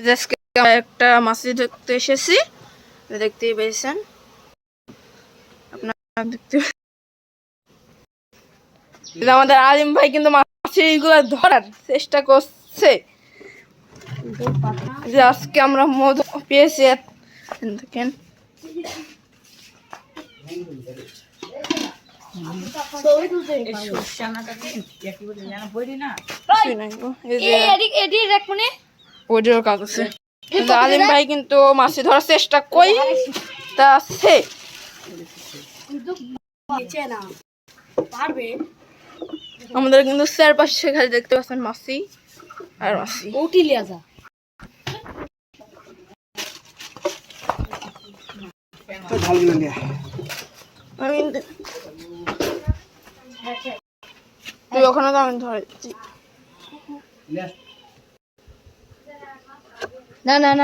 আজকে আমরা একটা মাছি দেখতে এসেছি। এই দেখতেই পেয়েছেন। আপনারা দেখতে আমাদের আলিম ভাই কিন্তু মাছিগুলো ধরার চেষ্টা করছে। যে আজকে আমরা মধু পেয়েছি। দেখেন। যে ওইটার কাগজে কিন্তু আলিম ভাই কিন্তু মাছি ধরার চেষ্টা কই তা আছে। আমাদের কিন্তু চারপাশে খালি দেখতে পাচ্ছেন মাছি আর মাছি আমি কিন্তু- তুই ওখানে তো আমি ধরেছি না না না